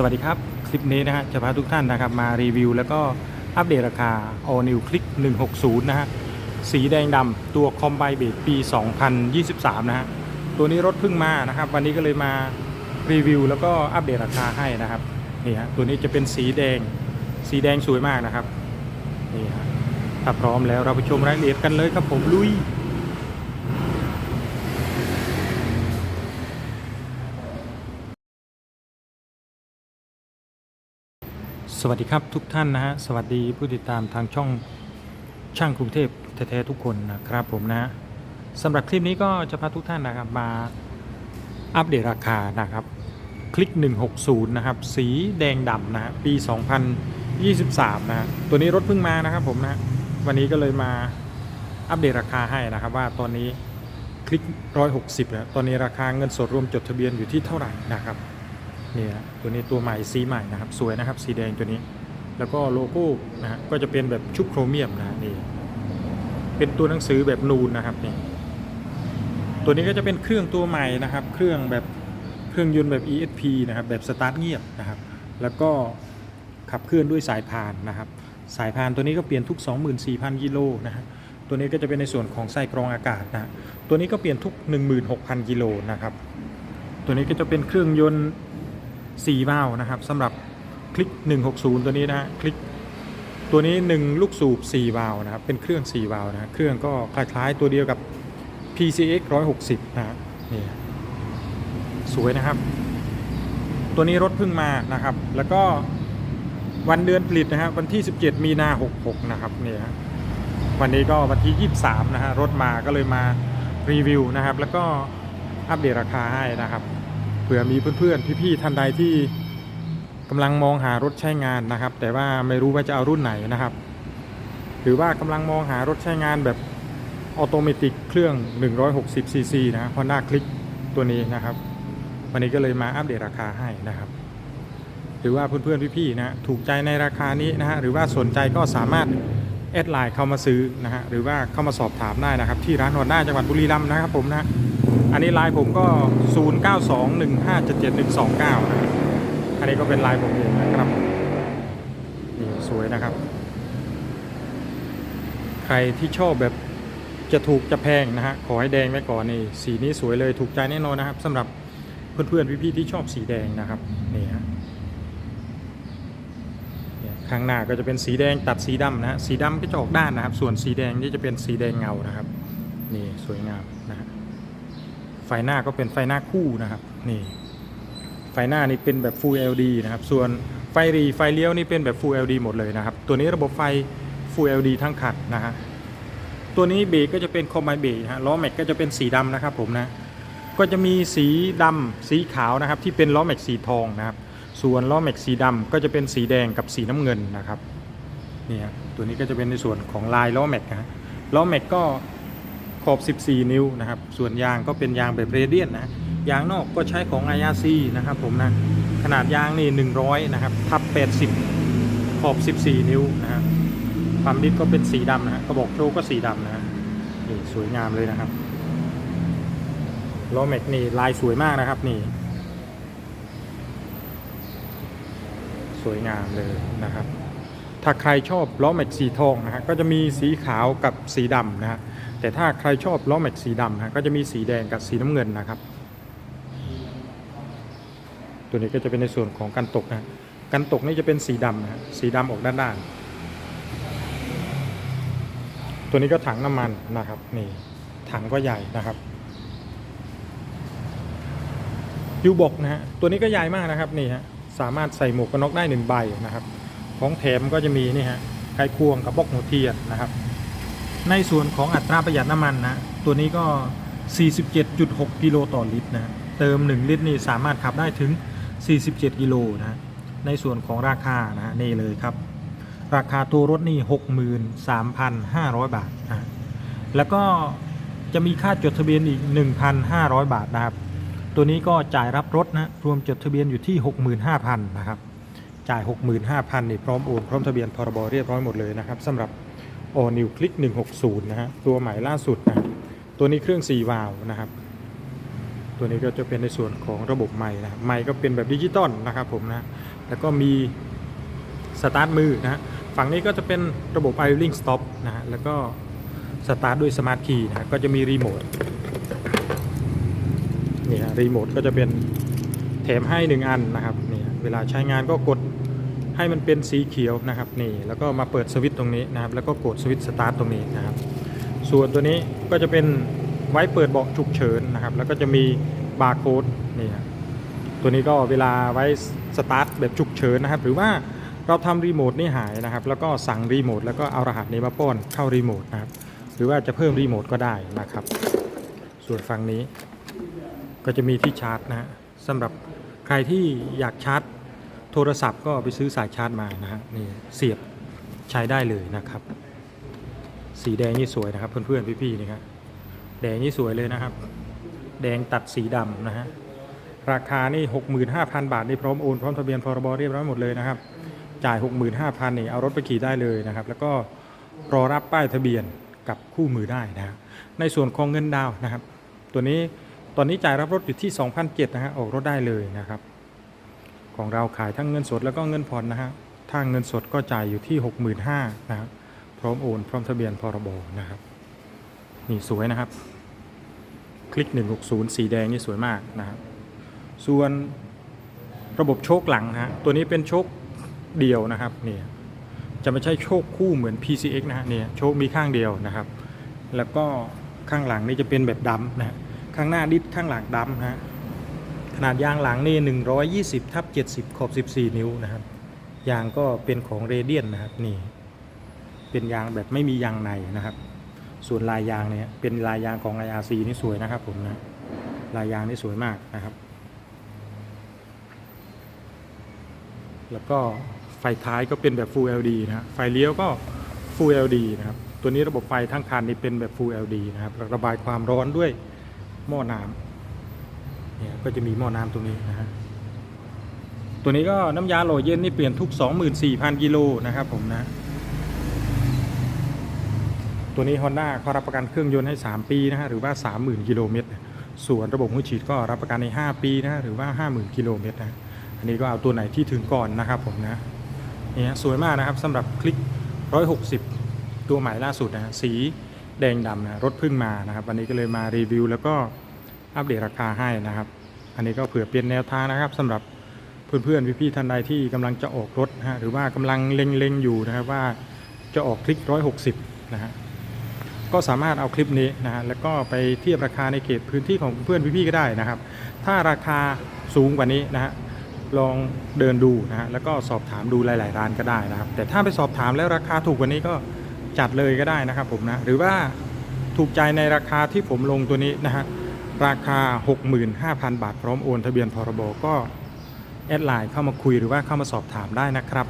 สวัสดีครับ คลิปนี้นะฮะจะพาทุกท่านนะครับมารีวิว แล้วก็อัปเดตราคา All New Click 160 นะฮะสีแดงดำตัวคอมไบเบ e ปี 2023 นะฮะตัวนี้รถเพิ่งมานะครับ วันนี้ก็เลยมารีวิว แล้วก็อัปเดตราคาให้นะครับนี่ฮะตัวนี้จะเป็นสีแดงสีแดงสวยมากนะครับนี่ฮะถ้าพร้อมแล้วเราไปชมรายละเอียดกันเลยครับผมลุย ส วัสดีครับทุกท่านนะฮะสวัสดีผู้ติดตามทางช่องช่างกรุงเทพแท้ๆทุกคนนะครับผมนะสำหรับคลิปนี้ก็จะพาทุกท่านนะครับมาอัปเดตราคานะครับ คลิก 160 นะครับ สีแดงดำนะฮะปี 2023 นะฮะตัวนี้รถเพิ่งมานะครับผมนะวันนี้ก็เลยมาอัปเดตราคาให้นะครับ ว่าตอนนี้คลิก 160แล้วตอนนี้ราคาเงินสดรวมจดทะเบียนอยู่ที่เท่าไหร่นะครับ นี่ฮะตัวนี้ตัวใหม่สีใหม่นะครับสวยนะครับสีแดงตัวนี้ แล้วก็โลโก้นะฮะก็จะเป็นแบบชุบโครเมียมนะนี่เป็นตัวหนังสือแบบนูนนะครับนี่ตัวนี้ก็จะเป็นเครื่องตัวใหม่นะครับ เครื่องแบบเครื่องยนต์แบบ ESP นะครับแบบสตาร์ทเงียบนะครับแล้วก็ขับเคลื่อนด้วยสายพานนะครับสายพานตัวนี้ก็เปลี่ยนทุก 24,000กิโลนะฮะตัวนี้ก็จะเป็นในส่วนของไส้กรองอากาศนะฮะตัวนี้ก็เปลี่ยนทุก 16,000กิโลนะครับตัวนี้ก็จะเป็นเครื่องยนต์ 4วาล์วนะครับสำหรับคลิก 160 ตัวนี้นะคลิกตัวนี้ 1 ลูกสูบ 4 วาล์วนะครับ เป็นเครื่อง 4 วาล์วนะฮะเครื่องก็คล้ายๆ ตัวเดียวกับ PCX 160นะฮะนี่สวยนะครับ ตัวนี้รถเพิ่งมานะครับ แล้วก็วันเดือนผลิตนะฮะวันที่ 17 มีนา66 นะครับนี่ฮะวันนี้ก็วันที่ 23 นะฮะรถมาก็เลยมารีวิวนะครับ แล้วก็อัปเดตราคาให้นะครับ ผื่อมีเพื่อนๆพี่ๆท่านใดที่กำลังมองหารถใช้งานนะครับ แต่ว่าไม่รู้ว่าจะเอารุ่นไหนนะครับ หรือว่ากำลังมองหารถใช้งานแบบออโตเมติกเครื่อง 160 ซีซีนะฮะ Honda Click ตัวนี้นะครับ วันนี้ก็เลยมาอัปเดตราคาให้นะครับหรือว่าเพื่อนๆพี่ๆนะถูกใจในราคานี้นะฮะหรือว่าสนใจก็สามารถแอดไลน์เข้ามาซื้อนะฮะหรือว่าเข้ามาสอบถามได้นะครับ ที่ร้านฮอนด้าจังหวัดบุรีรัมย์นะครับผมนะ อันนี้ลน์ผมก็ 0921577129นะครับอันนี้ก็เป็นลน์ผมเองนะครับนี่สวยนะครับ ใครที่ชอบแบบจะถูกจะแพงนะฮะขอให้แดงไว้ก่อนนี่สีนี้สวยเลยถูกใจแน่นอนนะครับสำหรับเพื่อนๆพี่ๆที่ชอบสีแดงนะครับนี่ฮะข้างหน้าก็จะเป็นสีแดงตัดสีดำนะฮะสีดำก็จะออกด้านนะครับ ส่วนสีแดงนี่จะเป็นสีแดงเงานะครับนี่สวยงาม ไฟหน้าก็เป็นไฟหน้าคู่นะครับนี่ไฟหน้านี่เป็นแบบ Full LED นะครับ ส่วนไฟหรีไฟเลี้ยวนี่เป็นแบบ Full LED หมดเลยนะครับ ตัวนี้ระบบไฟ Full LED ทั้งคันนะฮะตัวนี้เบรกก็จะเป็นคอมไบเบรกฮะล้อแม็กก็จะเป็นสีดำนะครับผมนะก็จะมีสีดำสีขาวนะครับที่เป็นล้อแม็กสีทองนะครับ ส่วนล้อแม็กสีดำก็จะเป็นสีแดงกับสีน้ำเงินนะครับนี่ฮะตัวนี้ก็จะเป็นในส่วนของลายล้อแม็กนะฮะล้อแม็กก็ ขอบ 14 นิ้วนะครับ ส่วนยางก็เป็นยางแบบเรเดียนนะ ยางนอกก็ใช้ของ IRC นะครับผมนะ ขนาดยางนี่ 100 นะครับ ทับ 80 ขอบ 14 นิ้วนะฮะปั๊มดิสก็เป็นสีดำนะฮะกระบอกโชก็สีดำนะฮะนี่สวยงามเลยนะครับล้อแม็กนี่ลายสวยมากนะครับนี่ สวยงามเลยนะครับ ถ้าใครชอบล้อแม็กสีทองนะฮะก็จะมีสีขาวกับสีดำนะฮะแต่ถ้าใครชอบล้อแม็กสีดำนะฮะก็จะมีสีแดงกับสีน้ำเงินนะครับ ตัวนี้ก็จะเป็นในส่วนของกันตกนะฮะกันตกนี่จะเป็นสีดำนะฮะสีดำออกด้านๆตัวนี้ก็ถังน้ำมันนะครับนี่ถังก็ใหญ่นะครับยูบกนะฮะตัวนี้ก็ใหญ่มากนะครับนี่ฮะสามารถใส่หมวกกันน็อกได้หนึ่งใบนะครับ ของแถมก็จะมีนี่ฮะไขควงกับบล็อกหัวเทียนนะครับ ในส่วนของอัตราประหยัดน้ำมันนะตัวนี้ก็ 47.6 กิโลต่อลิตรนะเติม 1 ลิตรนี่สามารถขับได้ถึง 47 กิโลนะในส่วนของราคานะนี่เลยครับ ราคาตัวรถนี่63,500 บาทนะแล้วก็จะมีค่าจดทะเบียนอีก 1,500 บาทนะครับ ตัวนี้ก็จ่ายรับรถนะรวมจดทะเบียนอยู่ที่ 65,000นะครับ จ่าย 65,000นี่พร้อมโอนพร้อมทะเบียนพรบเรียบร้อยหมดเลยนะครับสำหรับ All New Click 160 นะฮะตัวใหม่ล่าสุดนะตัวนี้เครื่อง 4 วาล์วนะครับ ตัวนี้ก็จะเป็นในส่วนของระบบไม้นะไม้ก็เป็นแบบดิจิตอลนะครับผมนะแล้วก็มีสตาร์ทมือนะฝั่งนี้ก็จะเป็นระบบ idling stop นะฮะแล้วก็สตาร์ทด้วยสมาร์ทคีย์นะก็จะมีรีโมทนี่ฮะรีโมทก็จะเป็นแถมให้หนึ่งอันนะครับ เวลาใช้งานก็กดให้มันเป็นสีเขียวนะครับนี่แล้วก็มาเปิดสวิตช์ตรงนี้นะครับ แล้วก็กดสวิตช์สตาร์ทตรงนี้นะครับ ส่วนตัวนี้ก็จะเป็นไว้เปิดเบาะฉุกเฉินนะครับ แล้วก็จะมีบาร์โค้ดนี่ครับตัวนี้ก็เวลาไว้สตาร์ทแบบฉุกเฉินนะครับ หรือว่าเราทำรีโมทนี่หายนะครับ แล้วก็สั่งรีโมทแล้วก็เอารหัสนี้มาป้อนเข้ารีโมทนะครับ หรือว่าจะเพิ่มรีโมทก็ได้นะครับ ส่วนฝั่งนี้ก็จะมีที่ชาร์จนะฮะสำหรับ ใครที่อยากชาร์จโทรศัพท์ก็ไปซื้อสายชาร์จมานะฮะนี่เสียบใช้ได้เลยนะครับ สีแดงนี่สวยนะครับ เพื่อนๆพี่ๆนี่ครับแดงนี่สวยเลยนะครับ แดงตัดสีดำนะฮะราคานี่65,000 บาทนี่พร้อมโอนพร้อมทะเบียนพรบเรียบร้อยหมดเลยนะครับ จ่าย 65,000นี่เอารถไปขี่ได้เลยนะครับ แล้วก็รอรับป้ายทะเบียนกับคู่มือได้นะในส่วนของเงินดาวนะครับ ตัวนี้ ตอนนี้จ่ายรับรถอยู่ที่ 2,007นะฮะออกรถได้เลยนะครับ ของเราขายทั้งเงินสดแล้วก็เงินผ่อนนะฮะถ้าเงินสดก็จ่ายอยู่ที่ 65,000นะครับพร้อมโอนพร้อมทะเบียนพรบนะครับนี่สวยนะครับ คลิก 160 สีแดงนี่สวยมากนะครับส่วนระบบโชคหลังนะฮะตัวนี้เป็นโชคเดียวนะครับเนี่ยจะไม่ใช่โชคคู่เหมือน PCX นะฮะเนี่ยโชคมีข้างเดียวนะครับ แล้วก็ข้างหลังนี่จะเป็นแบบดำนะฮะ ข้างหน้าดิสข้างหลังดำฮะขนาดยางหลังนี่ 120ทับ70 ขอบ 14 นิ้วนะครับ ยางก็เป็นของเรเดียนนะครับนี่ เป็นยางแบบไม่มียางในนะครับ ส่วนลายยางเนี่ยเป็นลายยางของ IRC นี่สวยนะครับผมนะ ลายยางนี่สวยมากนะครับ แล้วก็ไฟท้ายก็เป็นแบบ Full LED นะฮะไฟเลี้ยวก็ Full LED นะครับ ตัวนี้ระบบไฟทั้งคันนี่เป็นแบบ Full LED นะครับ ระบายความร้อนด้วย หม้อน้ำเนี่ยก็จะมีหม้อน้ำตรงนี้นะฮะตัวนี้ก็น้ำยาโหล่เย็นนี่เปลี่ยนทุก 24,000กิโลนะครับผมนะ ตัวนี้ Honda เขารับประกันเครื่องยนต์ให้ 3 ปีนะฮะหรือว่า 30,000กิโลเมตรส่วนระบบหัวฉีดก็รับประกันใน 5 ปีนะฮะหรือว่า 50,000กิโลเมตรนะอันนี้ก็เอาตัวไหนที่ถึงก่อนนะครับผมนะเนี่ฮะสวยมากนะครับสำหรับคลิก 160 ตัวใหม่ล่าสุดนะสี แดงดำนะรถพิ่งมานะครับ วันนี้ก็เลยมารีวิว แล้วก็อัปเดตราคาให้นะครับ อันนี้ก็เผื่อเป็นแนวทางนะครับสำหรับเพื่อนๆพี่ๆท่านใดที่กำลังจะออกรถนะฮะหรือว่ากำลังเล็งๆอยู่นะครับว่าจะออกคลิก 160 นะฮะก็สามารถเอาคลิปนี้นะฮะแล้วก็ไปเทียบราคาในเขตพื้นที่ของเพื่อนพี่ๆก็ได้นะครับ ถ้าราคาสูงกว่านี้นะฮะลองเดินดูนะฮะแล้วก็สอบถามดูหลาย ๆ ร้านก็ได้นะครับ แต่ถ้าไปสอบถามแล้วราคาถูกกว่านี้ก็ จัดเลยก็ได้นะครับผมนะหรือว่าถูกใจในราคาที่ผมลงตัวนี้นะฮะราคา 65,000 บาท พร้อมโอนทะเบียนพรบก็แอดไลน์เข้ามาคุยหรือว่าเข้ามาสอบถามได้นะครับ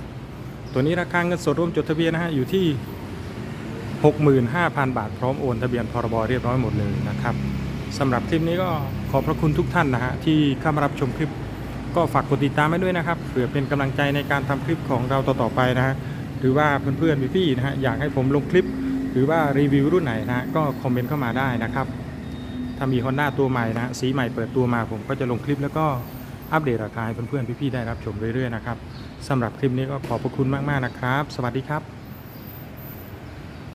ตัวนี้ราคาเงินสดร่วมจดทะเบียนนะฮะอยู่ที่ 65,000 บาท พร้อมโอนทะเบียนพรบเรียบร้อยหมดเลยนะครับสำหรับคลิปนี้ก็ขอบพระคุณทุกท่านนะฮะที่เข้ามารับชมคลิปก็ฝากกดติดตามไว้ด้วยนะครับเพื่อเป็นกำลังใจในการทำคลิปของเราต่อๆไปนะฮะ หรือว่าเพื่อนๆพี่ๆนะฮะอยากให้ผมลงคลิป หรือว่ารีวิวรุ่นไหนนะฮะก็คอมเมนต์เข้ามาได้นะครับ ถ้ามี Honda ตัวใหม่นะสีใหม่เปิดตัวมาผมก็จะลงคลิปแล้วก็อัปเดตราคาให้เพื่อนๆพี่ๆได้รับชมเรื่อยๆนะครับสำหรับคลิปนี้ก็ขอบพระคุณมากๆนะครับ สวัสดีครับ